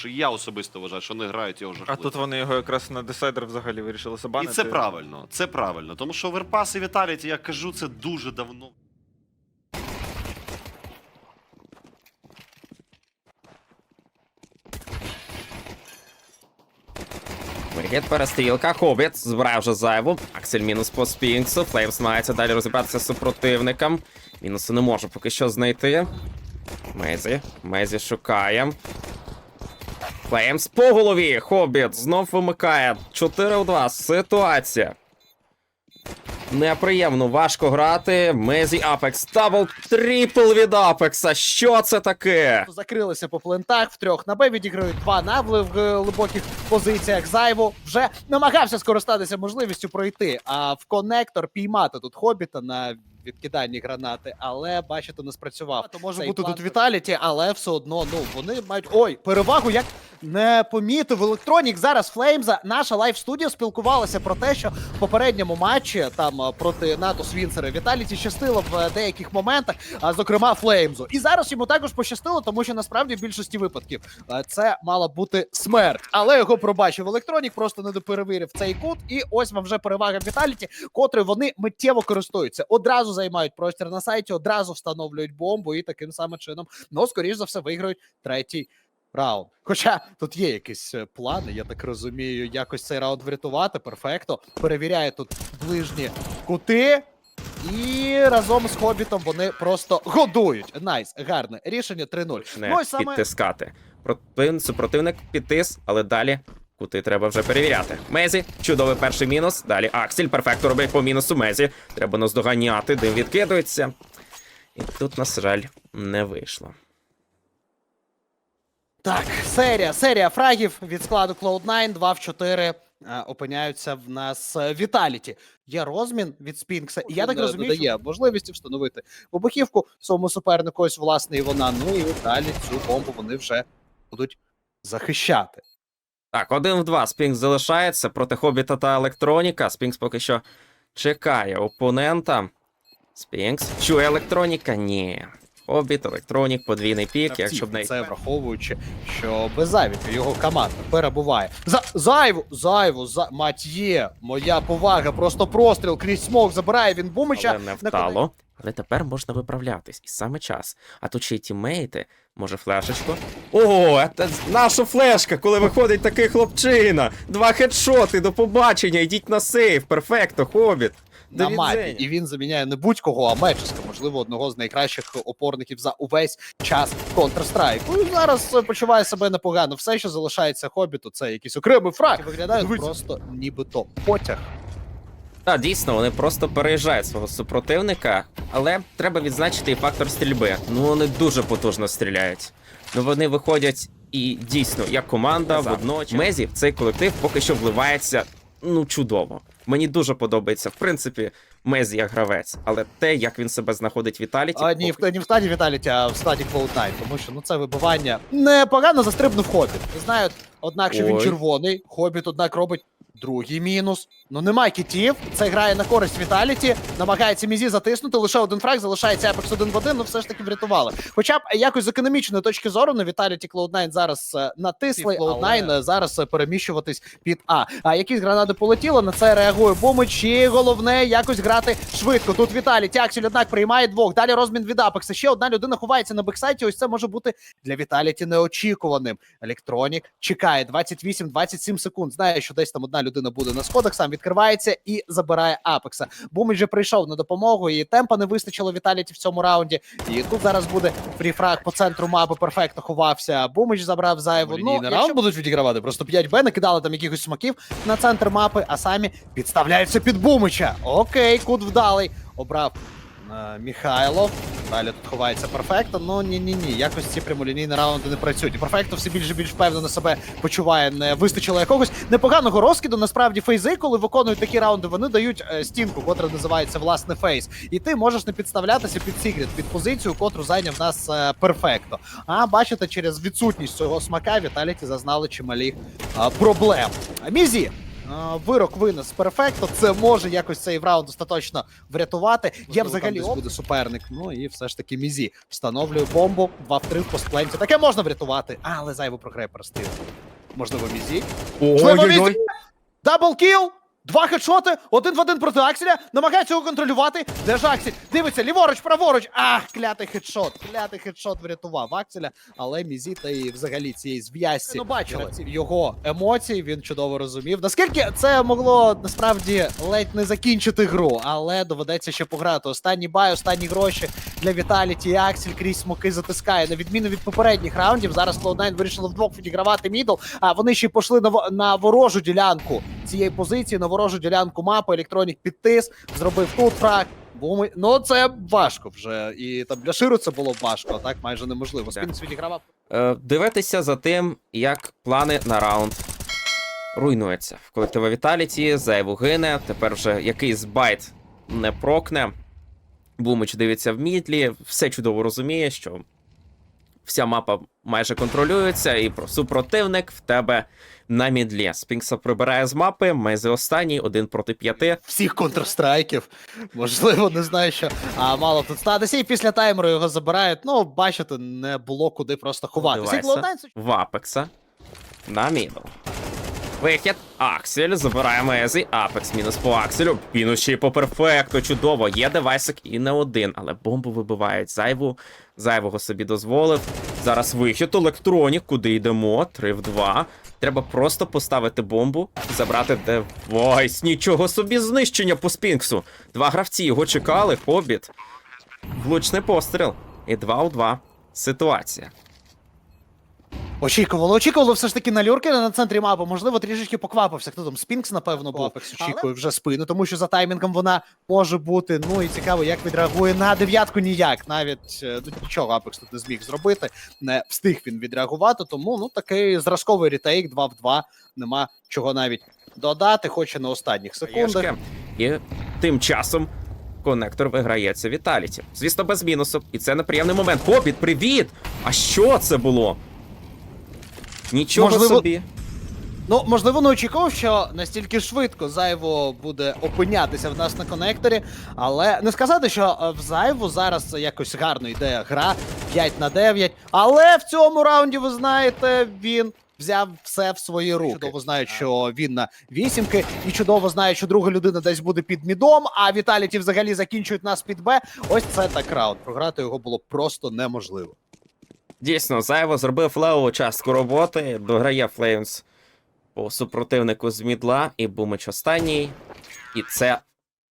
Що Я особисто вважаю, що не грають його А тут вони його якраз на десайдер взагалі вирішили І це правильно, це правильно. Тому що Верпас і Віталіті, я кажу, це дуже давно. Вихід перестрілка, Хобіт збирає вже зайву. Аксель мінус по Спінксу. Флеймс намагається далі розібратися з супротивником. Мінуси не може поки що знайти. Мезі. Мезі шукає. Флеймс по голові. Хобіт знов вимикає. 4 в 2. Ситуація. Неприємно, важко грати. Мезі Апекс. Дабл трипл від Апекса. Що це таке? Закрилися по плентах втрьох на Б, відіграють два навли в е, глибоких позиціях. Зайво вже намагався скористатися можливістю пройти, а в конектор піймати тут хобіта на відкиданні гранати, але бачите, не спрацював. То може Цей бути план- тут Віталіті, але все одно ну вони мають ой перевагу. Як не помітив електронік зараз Флеймза. Наша лайв студія спілкувалася про те, що в попередньому матчі там е, проти НАТО Свінцера Віталіті щастило в деяких моментах, зокрема Флеймзу. І зараз йому також пощастило, тому що насправді в більшості випадків е, це мала бути смерть. Але його пробачив електронік, просто не доперевірив цей кут. І ось вам вже перевага Віталіті, котрою вони миттєво користуються. Одразу займають простір на сайті, одразу встановлюють бомбу і таким самим чином, ну скоріш за все, виграють третій раунд. Хоча тут є якісь е, плани, я так розумію, якось цей раунд врятувати. Перфекто. Перевіряє тут ближні кути. І разом з Хобітом вони просто годують. Найс, гарне рішення 3-0. не Ну саме підтискати. Против... Супротивник підтис, але далі кути треба вже перевіряти. Мезі, чудовий перший мінус. Далі Аксель перфектно робить по мінусу Мезі. Треба наздоганяти, дим відкидується. І тут, на жаль, не вийшло. Так, серія, серія фрагів від складу Cloud9, 2 в 4 е, опиняються в нас е, Віталіті. Є розмін від Спінкса, і я так розумію, що можливості встановити вибухівку своєму супернику, ось власне і вона. Ну і далі цю бомбу вони вже будуть захищати. Так, один в два. Спінкс залишається проти Хобіта та Електроніка. Спінкс поки що чекає опонента. Спінкс. Чує електроніка? Ні. Хобіт, електронік, подвійний пік, якщо б не. це враховуючи, що без зайвіка його команда перебуває. За зайву, зайву, за мат'є. Моя повага, просто простріл крізь смок забирає він бумича. Але не вдало. Але тепер можна виправлятись, і саме час. А тут ще й тіммейти, може флешечку. О, це наша флешка, коли виходить такий хлопчина. Два хедшоти, до побачення, йдіть на сейф. Перфекто, хобіт. на До мапі, і він заміняє не будь-кого, а Меческа, можливо, одного з найкращих опорників за увесь час Counter-Strike. Ну, і зараз е, почуває себе непогано. Все, що залишається хобіту, це якийсь окремий фраг. Виглядають просто нібито потяг. Так, дійсно, вони просто переїжджають свого супротивника, але треба відзначити і фактор стрільби. Ну вони дуже потужно стріляють. Ну вони виходять і дійсно, як команда, водночас. Мезі в цей колектив поки що вливається ну чудово. Мені дуже подобається, в принципі, Мезі як гравець, але те, як він себе знаходить в Віталіті, А, ні, в, не в стаді Віталіті, а в стаді Cloud9, тому що ну це вибивання непогано застрибнув Хобіт. Знають, однак, що він Ой. червоний. Хобіт, однак, робить другий мінус. Ну нема кітів. Це грає на користь Віталіті. Намагається мізі затиснути. Лише один фраг, залишається Apex один в один, ну все ж таки врятували. Хоча б якось з економічної точки зору на Віталіті Cloud9 зараз е, натисли, Cloud9 е, зараз е, переміщуватись під А. А якісь гранати полетіли, на це реагує Бомич. І головне якось грати швидко. Тут Віталій Тяксіль, однак приймає двох. Далі розмін від Апекса. Ще одна людина ховається на бексайті. Ось це може бути для Віталіті неочікуваним. Електронік чекає 28-27 секунд. Знає, що десь там одна людина буде на сходах, сам відкривається і забирає Апекса. Бумич вже прийшов на допомогу, і темпа не вистачило Віталіті в цьому раунді. І тут зараз буде фріфраг по центру мапи. Перфектно ховався. Бумич забрав зайву. Ну, на якщо раунд будуть відігравати. Просто 5Б накидали там якихось смаків. на центр мапи, а самі підставляються під Бумича. Окей, кут вдалий. Обрав Міхайлов. Далі тут ховається перфекто. Ну ні, ні. Якось ці прямолінійні раунди не працюють. І перфекто все більше більш впевнено себе почуває. Не вистачило якогось непоганого розкиду. Насправді фейзи, коли виконують такі раунди, вони дають е, стінку, котра називається власне фейс. І ти можеш не підставлятися під Сігріт, під позицію, котру зайняв нас е, перфекто. А бачите, через відсутність цього смака Віталіті зазнали чималі проблем. Мізі вирок винес перфекто. Це може якось цей раунд остаточно врятувати. Є Можливо, взагалі там буде суперник. Ну і все ж таки Мізі встановлює бомбу. 2 в 3 в постпленті. Таке можна врятувати, але зайво програє простив. Можливо, Мізі. Можливо, Мізі. Дабл кіл! Два хедшоти, один в один проти Акселя, намагається його контролювати. Де ж Аксель? Дивиться, ліворуч, праворуч. Ах, клятий хедшот. Клятий хедшот врятував Акселя, але Мізі та і взагалі цієї зв'язці Ну, бачили. його емоцій, він чудово розумів. Наскільки це могло насправді ледь не закінчити гру, але доведеться ще пограти. Останній бай, останні гроші для Віталіті і Аксель крізь смоки затискає. На відміну від попередніх раундів, зараз Cloud9 вирішили вдвох відігравати мідл, а вони ще й пішли на, на ворожу ділянку цієї позиції, на ворожу ділянку мапи. Електронік підтис, зробив тут фраг. Бо. Ну це важко вже. І там для Ширу це було важко, а так майже неможливо. Да. Спінкс відігравав. Е, дивитися за тим, як плани на раунд руйнуються. В колектива Віталіті, зайву гине, тепер вже якийсь байт не прокне. Бумич дивиться в мідлі, все чудово розуміє, що вся мапа майже контролюється, і супротивник в тебе на мідлі. Спінкса прибирає з мапи, Мези останній, один проти п'яти. всіх контрстрайків. Можливо, не знаю, що а мало тут статися. І після таймеру його забирають. Ну, бачите, не було куди просто ховатися. І Дивайся. Cloud9 в Апекса на мідл. Вихід. Аксель забирає Мезі. Апекс мінус по Акселю. Мінус ще й по перфекту. Чудово. Є девайсик і не один, але бомбу вибивають. Зайву. Зайвого собі дозволив. Зараз вихід. Електронік. Куди йдемо? 3 в 2. Треба просто поставити бомбу, забрати девайс. Нічого собі знищення по спінксу. Два гравці його чекали. Хобіт. Влучний постріл. І 2 у 2. Ситуація. Очікувало, очікувало все ж таки на Люркера на центрі мапи. Можливо, трішечки поквапився. Хто там? Спінкс, напевно, був. Апекс очікує вже спину, тому що за таймінгом вона може бути. Ну і цікаво, як відреагує на дев'ятку ніяк. Навіть е, ну, нічого Апекс тут не зміг зробити. Не встиг він відреагувати. Тому ну такий зразковий ретейк 2 в 2. Нема чого навіть додати, хоче на останніх секундах. І тим часом конектор виграється Віталіті. Звісно, без мінусу. І це неприємний момент. Хобіт, привіт! А що це було? Нічого Можливо- собі. Ну, можливо, не очікував, що настільки швидко зайво буде опинятися в нас на конекторі, але не сказати, що е, в зайву зараз якось гарно йде гра 5 на 9. Але в цьому раунді, ви знаєте, він взяв все в свої руки. Чудово знають, що він на вісімки, і чудово знають, що друга людина десь буде під мідом, а Віталіті взагалі закінчують нас під Б. Ось це так раунд. Програти його було просто неможливо. Дійсно, Зайво зробив леву частку роботи, дограє Флеймс по супротивнику з мідла, і Бумич останній. І це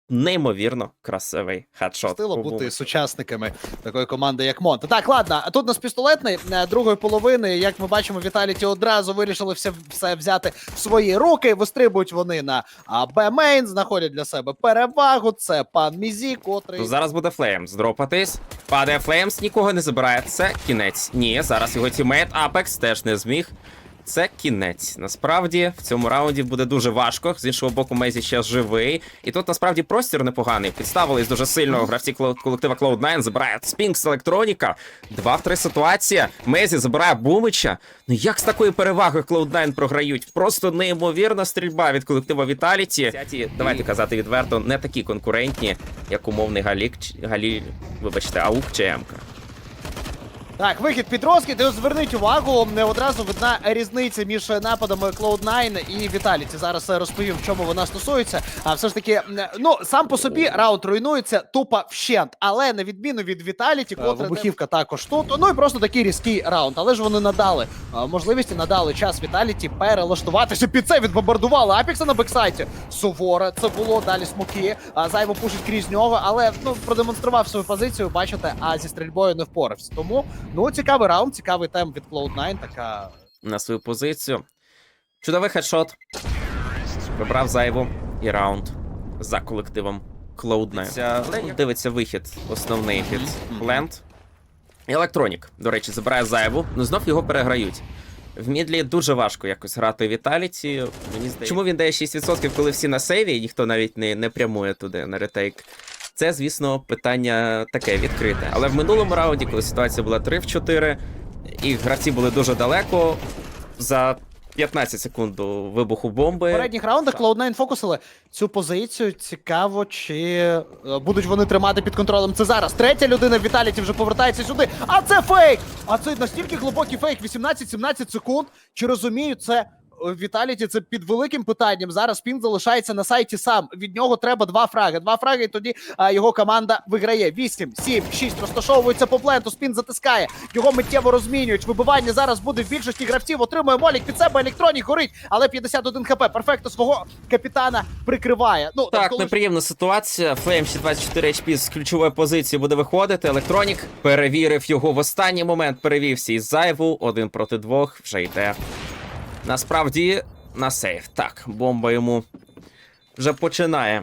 неймовірно красивий хедшот. Стило бути сучасниками такої команди, як Монте. Так, ладно, а тут у нас пістолетний е, другої половини. Як ми бачимо, Віталіті одразу вирішили все, все взяти в свої руки. Вистрибують вони на Б-мейн, знаходять для себе перевагу. Це пан Мізі, котрий зараз буде Флеймс дропатись. Падає Флеймс, нікого не забирає. Це кінець. Ні, зараз його тімейт Апекс теж не зміг. Це кінець. Насправді в цьому раунді буде дуже важко. З іншого боку, Мезі ще живий. І тут насправді простір непоганий. Підставились дуже сильно. Гравці колектива Cloud9 забирає Спінкс Електроніка. Два в три ситуація. Мезі забирає Бумича. Ну як з такою перевагою Cloud9 програють? Просто неймовірна стрільба від колектива Віталіті. Давайте казати відверто, не такі конкурентні, як умовний Галік, Галі, вибачте, Аук чи Емка. Так, вихід під розкид. І зверніть увагу, не одразу видна різниця між нападами Cloud9 і Віталіті. Зараз е, розповім, в чому вона стосується. А все ж таки, ну сам по собі раунд руйнується тупо вщент, але на відміну від Віталіті, Е, котре вибухівка також тут. Ну і просто такий різкий раунд. Але ж вони надали е, можливості, надали час Віталіті перелаштуватися. Під це відбомбардували Апікса на бексайті. Суворе це було далі смоки. Зайво пушить крізь нього, але ну продемонстрував свою позицію. Бачите, а зі стрільбою не впорався. Тому ну цікавий раунд, цікавий темп від Cloud9, Така на свою позицію. Чудовий хедшот. Вибрав зайву і раунд за колективом Cloud9. Тут дивиться вихід, основний від Бленд. Електронік, до речі, забирає зайву, ну знов його переграють. В мідлі дуже важко якось грати Віталіті. Мені здається. Чому він дає 6%, коли всі на сейві, і ніхто навіть не, не прямує туди на ретейк? Це, звісно, питання таке відкрите. Але в минулому раунді, коли ситуація була 3 в 4, і гравці були дуже далеко, за 15 секунд до вибуху бомби. В передніх раундах Cloud9 фокусили цю позицію. Цікаво, чи е, будуть вони тримати під контролем це зараз. Третя людина в Віталіті вже повертається сюди. А це фейк! А це настільки глибокий фейк. 18-17 секунд. Чи розуміють це? Віталіті це під великим питанням. Зараз він залишається на сайті сам. Від нього треба два фраги. Два фраги, і тоді а, його команда виграє. 8, 7, 6 розташовується по пленту. Спін затискає. Його миттєво розмінюють. Вибивання зараз буде в більшості гравців. Отримує молік під себе. Електронік горить, але 51 хп. Перфекто свого капітана прикриває. Ну Так, коли неприємна ситуація. Флейм ще 24 HP з ключової позиції буде виходити. Електронік перевірив його в останній момент. Перевівся із зайву. Один проти двох вже йде. Насправді на сейф. Так, бомба йому вже починає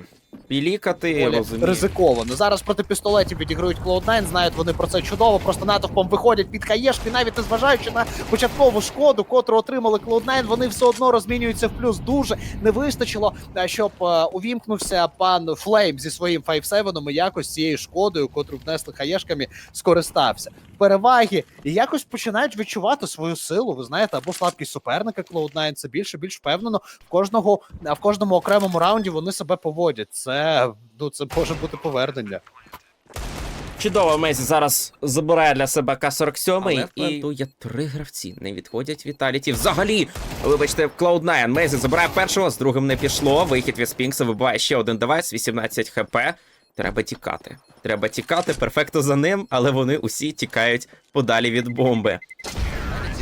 пілікати. Розуміє. ризиковано. Зараз проти пістолетів відіграють Cloud9, знають вони про це чудово. Просто натовпом виходять під хаєшки, навіть не зважаючи на початкову шкоду, котру отримали Cloud9, вони все одно розмінюються в плюс. Дуже не вистачило, е, щоб е, увімкнувся пан Флейм зі своїм 5-7 і якось цією шкодою, котру внесли хаєшками, скористався. Переваги і якось починають відчувати свою силу. Ви знаєте, або слабкість суперника Cloud9, це більше більш впевнено. В кожного в кожному окремому раунді вони себе поводять. Це ну це може бути повернення. Чудово, Мезі зараз забирає для себе К-47 Але і тут є три гравці. Не відходять Віталіті. Взагалі, вибачте, Cloud9. Мезі забирає першого, з другим не пішло. Вихід від Спінкса вибиває ще один девайс, 18 хп. Треба тікати. Треба тікати, перфекто за ним, але вони усі тікають подалі від бомби.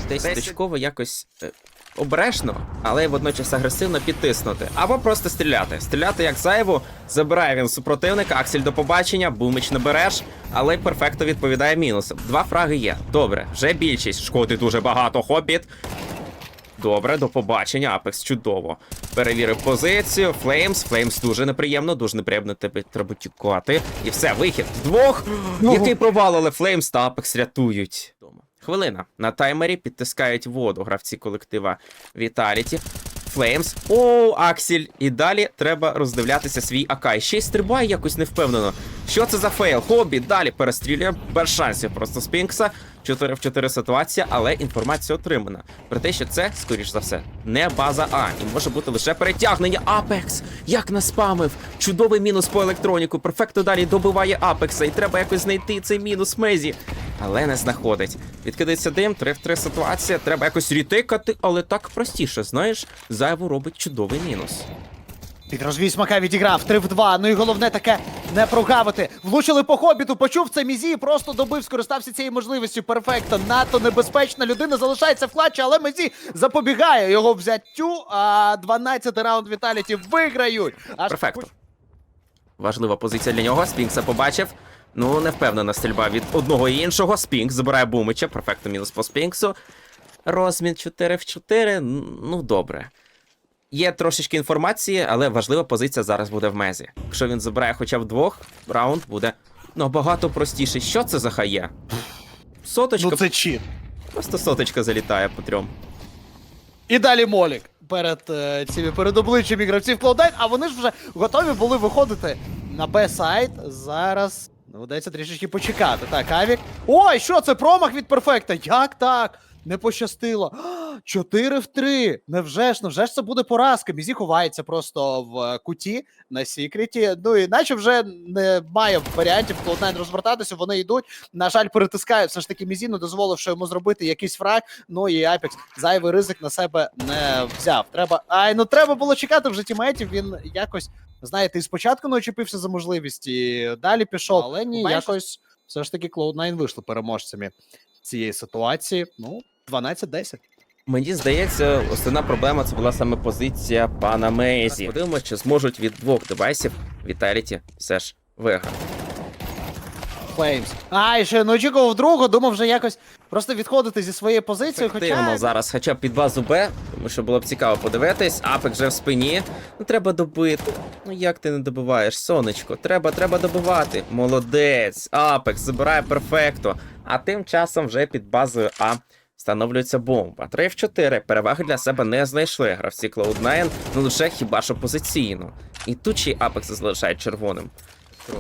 Десь точково якось е, обережно, але водночас агресивно підтиснути. Або просто стріляти. Стріляти як зайву, забирає він супротивника, Аксель до побачення, бумич не береш, але перфекто відповідає мінусом. Два фраги є. Добре, вже більшість. Шкоди дуже багато. Хобіт. Добре, до побачення. Апекс чудово. Перевірив позицію. Флеймс. Флеймс дуже неприємно, дуже неприємно тебе треба тікати. І все, вихід. Вдвох. Який провал, але Флеймс та Апекс рятують. Хвилина. На таймері підтискають воду гравці колектива Віталіті. Флеймс. О, Аксель. І далі треба роздивлятися свій Акай. Ще й стрибає якось невпевнено. Що це за фейл? Хобі далі перестрілює без шансів просто Спінкса. 4 в 4 ситуація, але інформація отримана. Про те, що це, скоріш за все, не база А, і може бути лише перетягнення. Апекс! Як наспамив! Чудовий мінус по електроніку. Перфекто далі добиває Апекса, і треба якось знайти цей мінус Мезі. Але не знаходить. Відкидається дим, 3 в 3 ситуація. Треба якось рітикати, але так простіше, знаєш, зайву робить чудовий мінус. Під розвій смака відіграв 3 в 2. Ну і головне таке не прогавити. Влучили по хобіту, почув це Мізі, і просто добив, скористався цією можливістю. Перфекто, надто небезпечна людина залишається в клатчі, але Мезі запобігає його взяттю. А 12-й раунд Віталіті виграють. Аж Перфекто. Важлива позиція для нього. Спінкса побачив. Ну, не впевнена стрільба від одного і іншого. Спінкс забирає Бумича. Перфекто мінус по Спінксу. Розмін 4 в 4. Ну, добре. Є трошечки інформації, але важлива позиція зараз буде в мезі. Якщо він забирає хоча б двох, раунд буде набагато простіший. Що це за хає? Соточка, Ну це чіт. просто соточка залітає по трьом. І далі Молік перед е, цими перед обличчям гравців Cloud9, а вони ж вже готові були виходити на Б-сайт. Зараз доведеться трішечки почекати. Так, Авік. Ой, що це промах від перфекта? Як так? Не пощастило. 4 в 3. Невже ж, невже ж це буде поразка? Мізі ховається просто в е, куті на секреті. Ну і наче вже немає варіантів Cloud9 розвертатися, вони йдуть. На жаль, перетискають все ж таки Мізі, не дозволивши йому зробити якийсь фраг. Ну і Апекс зайвий ризик на себе не взяв. Треба. Ай, ну треба було чекати вже тімейтів. Він якось, знаєте, і спочатку не очепився за можливість, і далі пішов. Але ні, Бачиш? якось все ж таки Cloud9 вийшли переможцями цієї ситуації. Ну, 12-10. Мені здається, основна проблема це була саме позиція пана Мейзі. Подивимося, чи зможуть від двох девайсів Віталіті все ж виграти. Флеймс. Ай, ще не очікував другого, думав вже якось просто відходити зі своєї позиції. Ефективно Хоча зараз, хоча б під базу Б, тому що було б цікаво подивитись. Апек вже в спині. Ну треба добити. Ну як ти не добиваєш, сонечко? Треба, треба добивати. Молодець. Апекс забирає перфекто. А тим часом вже під базою А встановлюється бомба. 3 в 4. Переваги для себе не знайшли. Гравці Cloud9, ну лише хіба що позиційно. І тут ще й Апекс залишає червоним.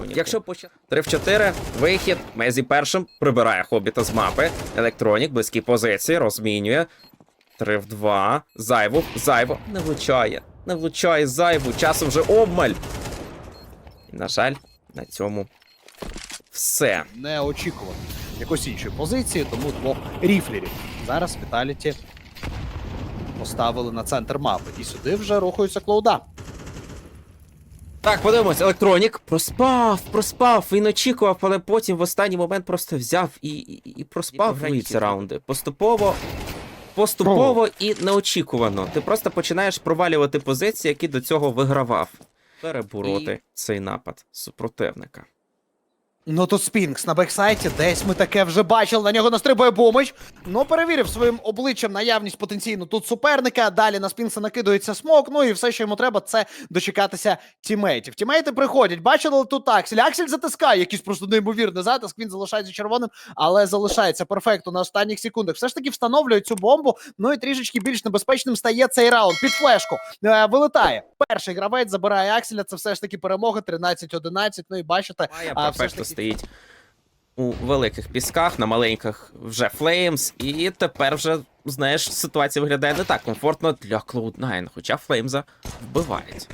Якщо почати 3 в 4, вихід, Мезі першим прибирає хобіта з мапи. Електронік, близькі позиції, розмінює. Три в два. Зайву, зайву. Не влучає. Не влучає зайву. Часу вже обмаль. І, на жаль, на цьому все. неочікувано якось іншої позиції, тому двох ріфлерів. Зараз Віталіті поставили на центр мапи. І сюди вже рухаються клоуда. Так, подивимось, електронік проспав, проспав. Він очікував, але потім в останній момент просто взяв і, і, і проспав і ці раунди. Поступово. Поступово і неочікувано. Ти просто починаєш провалювати позиції, які до цього вигравав. Перебороти цей напад супротивника. Ну тут Спінкс на бексайті, десь ми таке вже бачили. На нього настрибує Бумич. Ну, перевірив своїм обличчям наявність потенційно тут суперника. Далі на Спінкса накидується смок. Ну і все, що йому треба, це дочекатися тімейтів. Тімейти приходять. Бачили тут Аксель. Аксель затискає якийсь просто неймовірний затиск. Він залишається червоним, але залишається перфектно на останніх секундах. Все ж таки встановлює цю бомбу. Ну і трішечки більш небезпечним стає цей раунд. Під флешку е, вилетає. Перший гравець забирає Акселя. Це все ж таки перемога 13-11. Ну і бачите, а, все ж таки- стоїть у великих пісках, на маленьких вже Флеймс, і тепер вже, знаєш, ситуація виглядає не так комфортно для Cloud9, хоча Флеймза вбивають.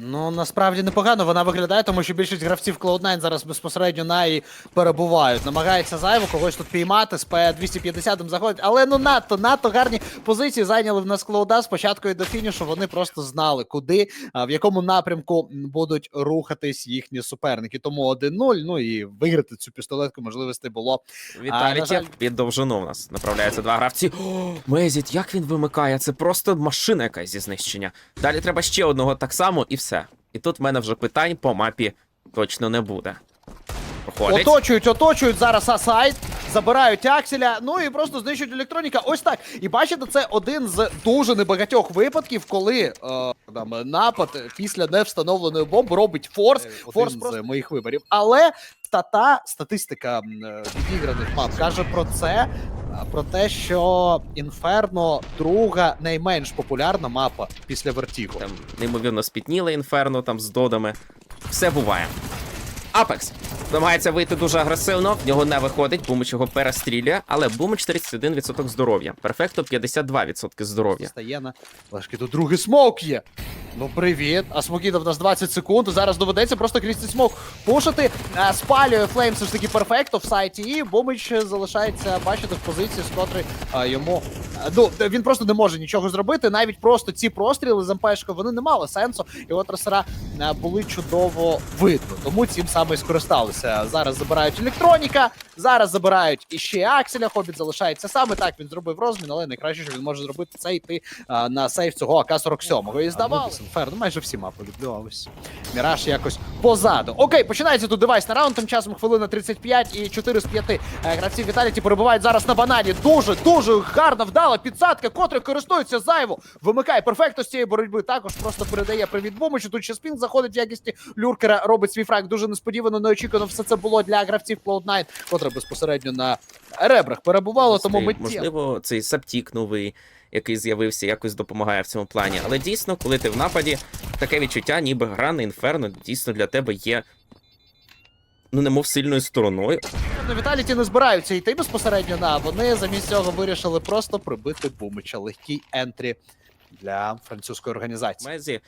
Ну насправді непогано вона виглядає, тому що більшість гравців Cloud9 зараз безпосередньо на і перебувають. Намагається зайво когось тут піймати, з П250 заходить, але ну надто, надто гарні позиції зайняли в нас Cloud спочатку і до фінішу. Вони просто знали, куди, в якому напрямку будуть рухатись їхні суперники. Тому 1-0, ну і виграти цю пістолетку можливостей було. Віталіті жаль- під довжину у нас направляються два гравці. О, Мезіт, як він вимикає? Це просто машина якась зі знищення. Далі треба ще одного так само і все. І тут в мене вже питань по мапі точно не буде. Проходить. Оточують, оточують зараз Асайд, забирають Акселя, ну і просто знищують електроніка. Ось так. І бачите, це один з дуже небагатьох випадків, коли е, там, напад після невстановленої бомби робить форс. Форс з моїх виборів. Але стата, статистика е, відіграних мап каже про це. Про те, що Інферно друга найменш популярна мапа після Вертіго. Там неймовірно спітніли інферно там з додами. Все буває. Апекс намагається вийти дуже агресивно, в нього не виходить, Бумич його перестрілює, але Бумич 31% здоров'я. Перфекто 52% здоров'я. Стає на Лешки, тут другий смок є. Ну привіт. А смокіда в нас 20 секунд. Зараз доведеться просто крізь цей смок пушити. А, спалює флейм все ж таки перфекто в сайті. І Бомич залишається, бачите, в позиції, з котрої а, йому. а, Ну, він просто не може нічого зробити. Навіть просто ці простріли з МПшкою, вони не мали сенсу. І от Росера були чудово видно. Тому цим саме і скористалися. Зараз забирають електроніка, зараз забирають іще Акселя. Хобіт залишається саме так. Він зробив розмін, але найкраще, що він може зробити, це йти а, на сейф цього АК-47. І здавалося. Фер, ну майже всі мапи люблю, а ось Міраж якось позаду. Окей, починається тут девайс на раунд. Тим часом хвилина 35 і 4 з 5 е, гравців Віталіті перебувають зараз на банані. Дуже, дуже гарна вдала підсадка, котрою користується зайво. Вимикає перфекто з цієї боротьби. Також просто передає привіт Бумичу. Тут ще спін заходить в якісті люркера, робить свій фраг. Дуже несподівано, неочікувано все це було для гравців Cloud9, котре безпосередньо на ребрах перебувало, тому миттєво. можливо, цей саптік новий, який з'явився, якось допомагає в цьому плані. Але дійсно, коли ти в нападі, таке відчуття, ніби гра на інферно дійсно для тебе є. Ну, немов сильною стороною. На Віталіті не збираються йти безпосередньо на. Вони замість цього вирішили просто прибити Бумича. Легкий ентрі для французької організації. Мезі.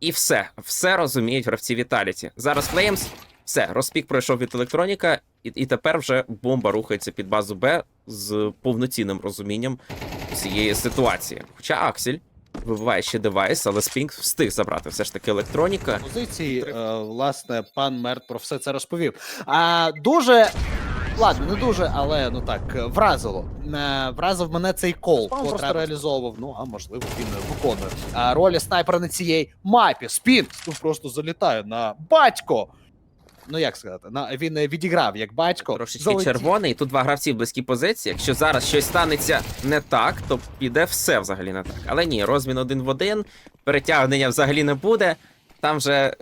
І все. Все розуміють гравці Віталіті. Зараз Флеймс. Все, розпік пройшов від електроніка, і, і тепер вже бомба рухається під базу Б з повноцінним розумінням цієї ситуації. Хоча Аксель вибиває ще девайс, але Спінг встиг забрати все ж таки електроніка. Позиції, е, власне, пан Мерт про все це розповів. А дуже. Ладно, не дуже, але ну так е, вразило. Е, Вразив мене цей кол, просто реалізовував. Ну а можливо він е, виконує а, ролі снайпера на цій мапі. Спін ну, просто залітає на батько. Ну як сказати, на він е, відіграв як батько. Трошечки залетів. червоний. Тут два гравці в близькій позиції. Якщо зараз щось станеться не так, то піде все взагалі не так. Але ні, розмін один в один, перетягнення взагалі не буде. Там же е,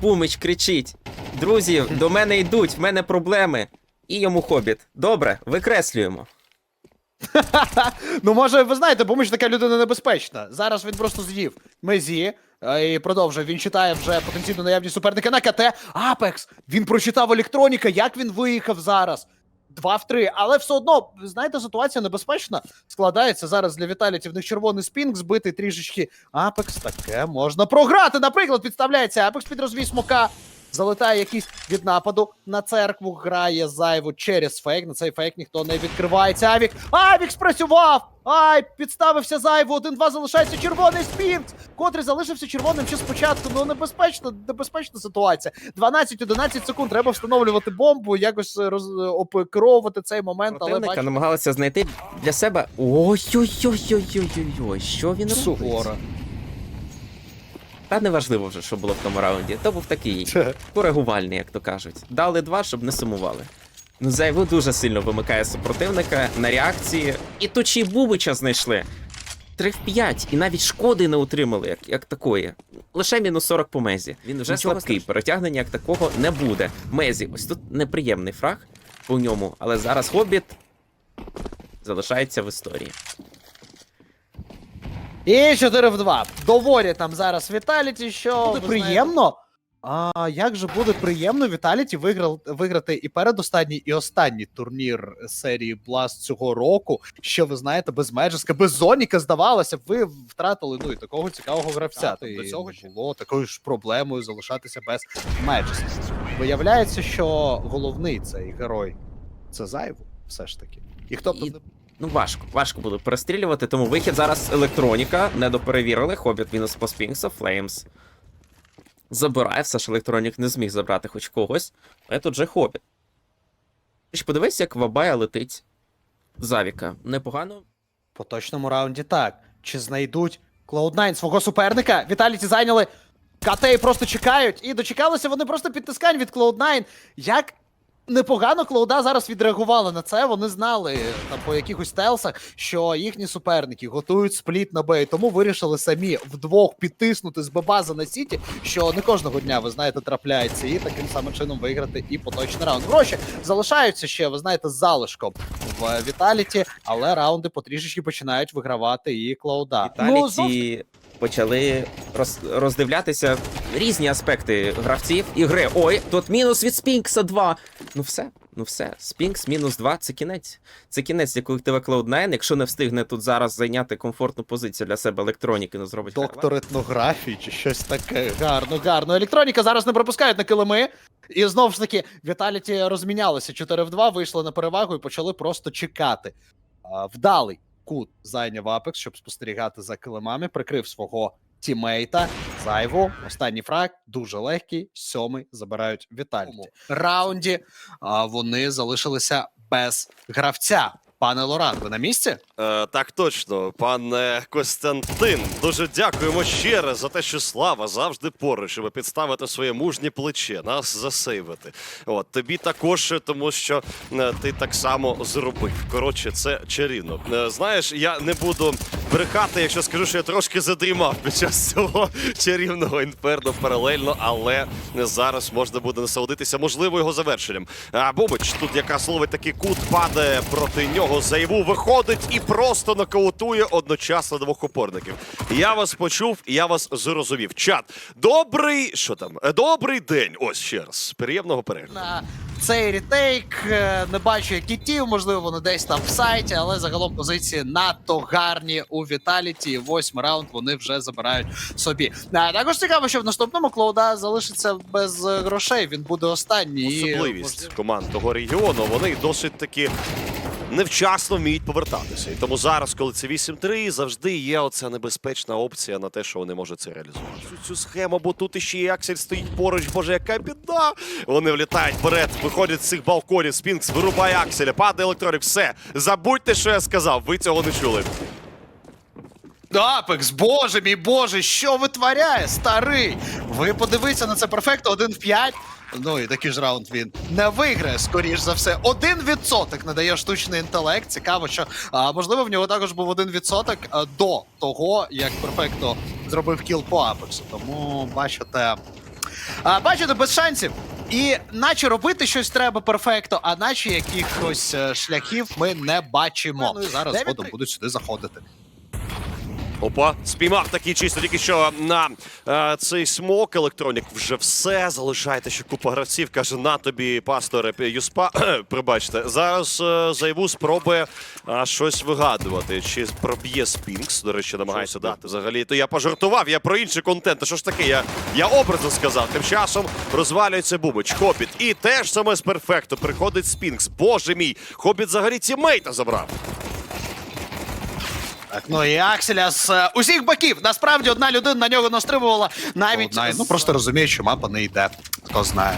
Бумич кричить: Друзі, до мене йдуть, в мене проблеми. І йому хобіт. Добре, викреслюємо. Ну, може, ви знаєте, бо така людина небезпечна. Зараз він просто з'їв мезі і продовжує. Він читає вже потенційно наявні суперника на КТ. Апекс! Він прочитав електроніка, як він виїхав зараз. Два в три. але все одно, знаєте, ситуація небезпечна складається зараз для Віталіті. В них червоний спінг, збитий трішечки Апекс. Таке можна програти. Наприклад, підставляється Апекс під розвій смока. Залетає якийсь від нападу на церкву, грає зайву через фейк. На цей фейк ніхто не відкривається. Авік. Авік спрацював! Ай, підставився зайву. 1-2 залишається червоний спінг, котрий залишився червоним ще спочатку. Ну небезпечна, небезпечна ситуація. 12-11 секунд. Треба встановлювати бомбу, якось е, роз опекеровувати цей момент, але Противника бачите, намагалися знайти для себе. Ой-ой-ой-ой-ой-ой, що він робить? Суворо. Та неважливо вже, що було в тому раунді. То був такий коригувальний, як то кажуть. Дали два, щоб не сумували. Ну, Зайву дуже сильно вимикає супротивника на реакції. І тут ще й Бубича знайшли. 3 в 5, і навіть шкоди не отримали, як, як такої. Лише мінус 40 по мезі. Він вже Нічого слабкий, перетягнення як такого не буде. Мезі, ось тут неприємний фраг по ньому, але зараз хобіт залишається в історії. І 4 в 2. Доводять нам зараз Віталіті, що буде приємно. А як же буде приємно Віталіті виграв, виграти і передостанній, і останній турнір серії Blast цього року. Що ви знаєте, без Меджеска, без Зоніка, здавалося, б, ви втратили ну і такого цікавого гравця. Та і До цього ще було такою ж проблемою залишатися без Меджеска. Виявляється, що головний цей герой це зайву, все ж таки. І хто б там І- не Ну, важко, важко буде перестрілювати, тому вихід зараз електроніка. Недоперевірили. Хобіт мінус по Спінксу, Флеймс. Забирає, все ж електронік не зміг забрати хоч когось. Але тут же хобіт. Подивись, як Вабая летить. Завіка. Непогано. По точному раунді так. Чи знайдуть Cloud9 свого суперника? Віталіті зайняли КТ просто чекають. І дочекалися вони просто підтискань від Cloud9. Як непогано Клоуда зараз відреагували на це. Вони знали там по якихось стелсах, що їхні суперники готують спліт на Б, і тому вирішили самі вдвох підтиснути з Б-бази на Сіті, що не кожного дня, ви знаєте, трапляється, і таким самим чином виграти і поточний раунд. Гроші залишаються ще, ви знаєте, з залишком в Віталіті, але раунди потрішечки починають вигравати і Клоуда. Ну, Віталіті почали роз, роздивлятися різні аспекти гравців і гри. Ой, тут мінус від Спінкса 2. Ну все, ну все. Спінкс мінус 2 це кінець. Це кінець для колектива Cloud9. Якщо не встигне тут зараз зайняти комфортну позицію для себе електроніки, ну зробить доктор етнографії чи щось таке. Гарно, гарно. Електроніка зараз не пропускають на килими. І знову ж таки, Віталіті розмінялися 4 в 2, вийшли на перевагу і почали просто чекати. Вдалий кут зайняв Апекс, щоб спостерігати за килимами, прикрив свого тімейта. Зайву. Останній фраг дуже легкий. Сьомий забирають Віталіті. Раунді а, вони залишилися без гравця. Пане Лоран, ви на місці? Е, так точно, пане Костянтин. Дуже дякуємо ще раз за те, що слава завжди поруч, щоб підставити своє мужнє плече, нас засейвити. От тобі також, тому що е, ти так само зробив. Коротше, це чарівно. Е, знаєш, я не буду брехати, якщо скажу, що я трошки задрімав під час цього чарівного інферно паралельно, але зараз можна буде насолодитися, можливо, його завершенням. А Бобич тут якраз ловить такий кут, падає проти нього. Зайву виходить і просто нокаутує одночасно двох опорників. Я вас почув, я вас зрозумів. Чат, добрий що там? Е, Добрий день. Ось ще раз. Приємного перегляду. цей рітейк. Е, Не бачу як кітів, можливо, вони десь там в сайті, але загалом позиції надто гарні у Віталіті. Восьмий раунд вони вже забирають собі. А також цікаво, що в наступному Клоуда залишиться без е, грошей. Він буде останній. Особливість команд того регіону. Вони досить таки. Невчасно вміють повертатися. І тому зараз, коли це 8-3, завжди є оця небезпечна опція на те, що вони можуть це реалізувати. Цю, цю схему, бо тут іще і Аксель стоїть поруч, боже, яка біда! Вони влітають вперед, виходять з цих балконів, Спінкс вирубає Акселя, падає електронік, все. Забудьте, що я сказав, ви цього не чули. Апекс, боже мій боже, що витворяє, старий? Ви подивіться на це перфекто, один в п'ять. Ну і такий ж раунд він не виграє, скоріш за все. Один відсоток надає штучний інтелект. Цікаво, що а, можливо в нього також був один відсоток до того, як перфекто зробив кіл по Апексу. Тому бачите, а, бачите, без шансів. І наче робити щось треба перфекто, а наче якихось е, шляхів ми не бачимо. Ну і зараз згодом будуть сюди заходити. Опа, спіймав такий чисто тільки що на е, цей смок. Електронік вже все. Залишайте ще купа гравців. Каже, на тобі, пасторе Юспа. Пробачте. Зараз е, Зайву спробує е, щось вигадувати. Чи проб'є Спінкс, до речі, намагається дати. Взагалі, то я пожартував, я про інший контент. Та що ж таке? Я, я образно сказав. Тим часом розвалюється Бубич, Хобіт. І теж саме з перфекту приходить Спінкс. Боже мій, Хобіт взагалі тімейта забрав. Так, ну і Акселя з е, усіх боків. Насправді одна людина на нього настрибувала навіть. Одна, з- ну просто розуміє, що мапа не йде. Хто знає.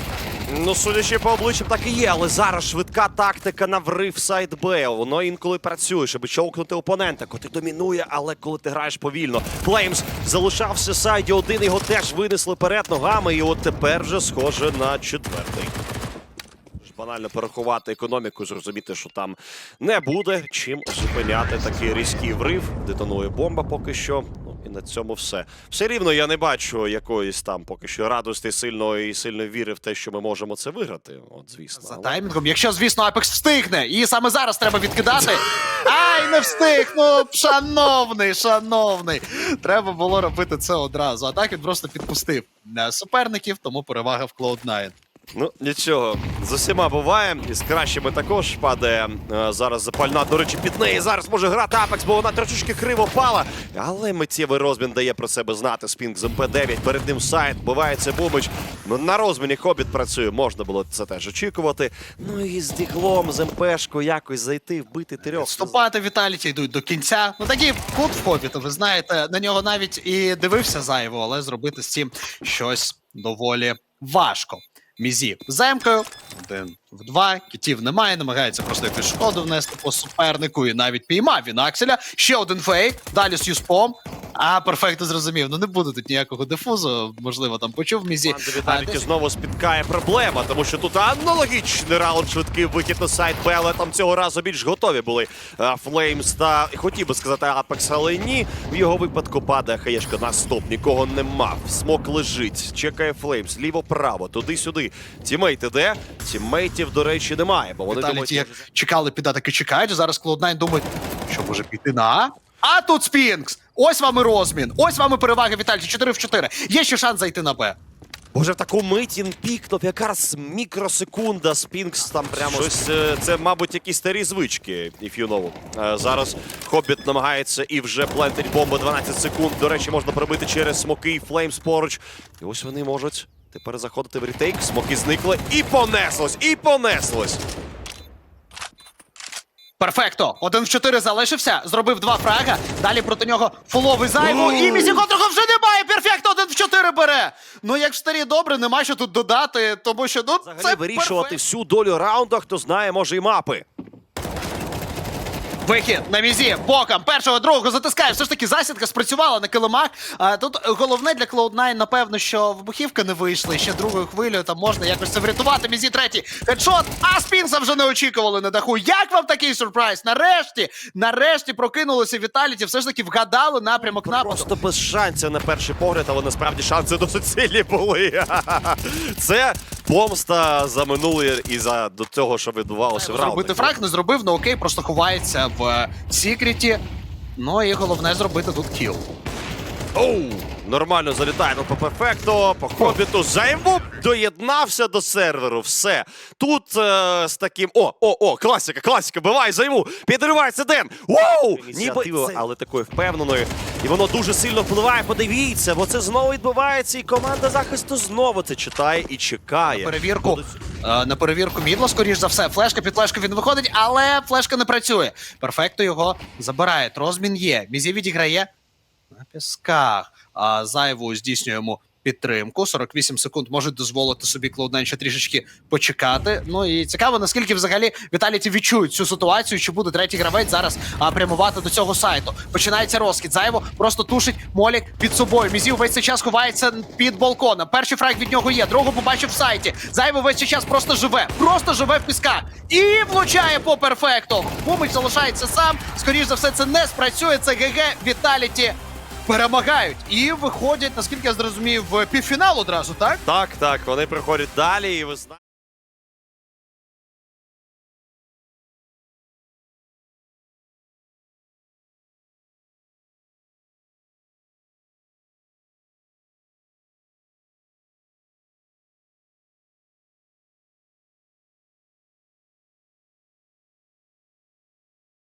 Ну, судячи по обличчям, так і є, але зараз швидка тактика на врив сайт Б. Воно інколи працює, щоб човкнути опонента, коли ти домінує, але коли ти граєш повільно. Флеймс залишався сайді один, його теж винесли перед ногами, і от тепер вже схоже на четвертий. Банально порахувати економіку, зрозуміти, що там не буде чим зупиняти такий різкий врив. Детонує бомба поки що. Ну і на цьому все. Все рівно я не бачу якоїсь там поки що радості сильної і сильної віри в те, що ми можемо це виграти. От звісно. За Але- таймінгом, якщо, звісно, Апекс встигне, і саме зараз треба відкидати. Ай, не встиг! Ну, шановний, шановний. Треба було робити це одразу. А так він просто підпустив е, суперників, тому перевага в Cloud9. Ну нічого, з усіма буває. І з кращими також падає е, зараз запальна. До речі, під неї зараз може грати Апекс, бо вона трошечки криво пала. Але миттєвий розмін дає про себе знати. Спінг з МП9. Перед ним сайт. Буває це бумич. Ну, На розміні Хобіт працює. Можна було це теж очікувати. Ну і з діглом, з МПшкою якось зайти, вбити трьох. Вступати Віталіті йдуть до кінця. Ну такий кут в хобіта, ви знаєте, на нього навіть і дивився зайво, але зробити з цим щось доволі важко. Мізі. Замкою, один в два, кітів немає, намагається просто якусь шкоду внести по супернику і навіть піймав він Акселя. Ще один фейк, далі з юспом. А перфекто зрозумів. Ну не буде тут ніякого дефузу. Можливо, там почув Мізі. Команда А, десь- знову спіткає проблема, тому що тут аналогічний раунд, швидкий вихід на сайт Б, але там цього разу більш готові були Флеймс та хотів би сказати Апекс, але ні. В його випадку падає хаєшка на стоп, нікого нема. Смок лежить, чекає Флеймс, ліво-право, туди-сюди. Тімейт іде, тімейтів, до речі, немає, бо вони думають, Віталіті як може, чекали під А, так і чекають. Зараз Cloud9 думають, що може піти на А. А тут Спінкс! Ось вам і розмін. Ось вам і перевага Віталіті 4 в 4. Є ще шанс зайти на Б. Боже, в таку мить він пікнув, якраз мікросекунда, Спінкс там прямо щось. е, Це, мабуть, якісь старі звички, if you know. Е, Зараз Хобіт намагається і вже плентить бомбу 12 секунд. До речі, можна пробити через смоки і флеймс поруч. І ось вони можуть тепер заходити в ретейк. Смоки зникли і понеслось, і понеслось. Перфекто. Один в 4 залишився, зробив два фрага. Далі проти нього фуловий зайву. І мізі котрого вже немає. Перфекто один в 4 бере. Ну як в старі добре, нема що тут додати, тому що ну Взагалі це вирішувати перфект. всю долю раунду, хто знає, може і мапи. Вихід на візі боком першого, другого затискає. Все ж таки засідка спрацювала на килимах. А тут головне для Cloud9, напевно, що вибухівка не вийшла. І ще другою хвилею там можна якось це врятувати. Мізі третій хедшот, а Спінса вже не очікували на даху. Як вам такий сюрприз? Нарешті, нарешті прокинулися Віталіті. Все ж таки вгадали напрямок нападу. Просто без шансів на перший погляд, але насправді шанси досить сильні були. Це помста за минуле і за до того, що відбувалося в раунді. Зробити фраг не зробив, ну окей, просто ховається в е, Сікріті. Ну і головне зробити тут кіл. Оу, нормально залітає ну, по перфекту, по хобіту. Займу доєднався до серверу. Все. Тут е, з таким. О, о, о, класика, класика, бивай, займу. Підривається Ден. Воу! Ніби, але такою впевненою. І воно дуже сильно впливає. Подивіться, бо це знову відбувається, і команда захисту знову це читає і чекає. перевірку. Е, на перевірку мідла, скоріш за все. Флешка під флешку він виходить, але флешка не працює. Перфекто його забирає. Розмін є. Мізі відіграє на пісках. А зайву здійснює йому підтримку. 48 секунд можуть дозволити собі Cloud9 ще трішечки почекати. Ну і цікаво, наскільки взагалі Віталіті відчують цю ситуацію, чи буде третій гравець зараз а, прямувати до цього сайту. Починається розхід. Зайво просто тушить Молік під собою. Мізів весь цей час ховається під балконом. Перший фраг від нього є, другого побачив в сайті. Зайво весь цей час просто живе, просто живе в пісках. І влучає по перфекту. Бумич залишається сам. Скоріш за все, це не спрацює. Це ГГ Віталіті. Перемагають і виходять, наскільки я зрозумів, в півфінал одразу, так? Так, так, вони приходять далі, і ви знаєте.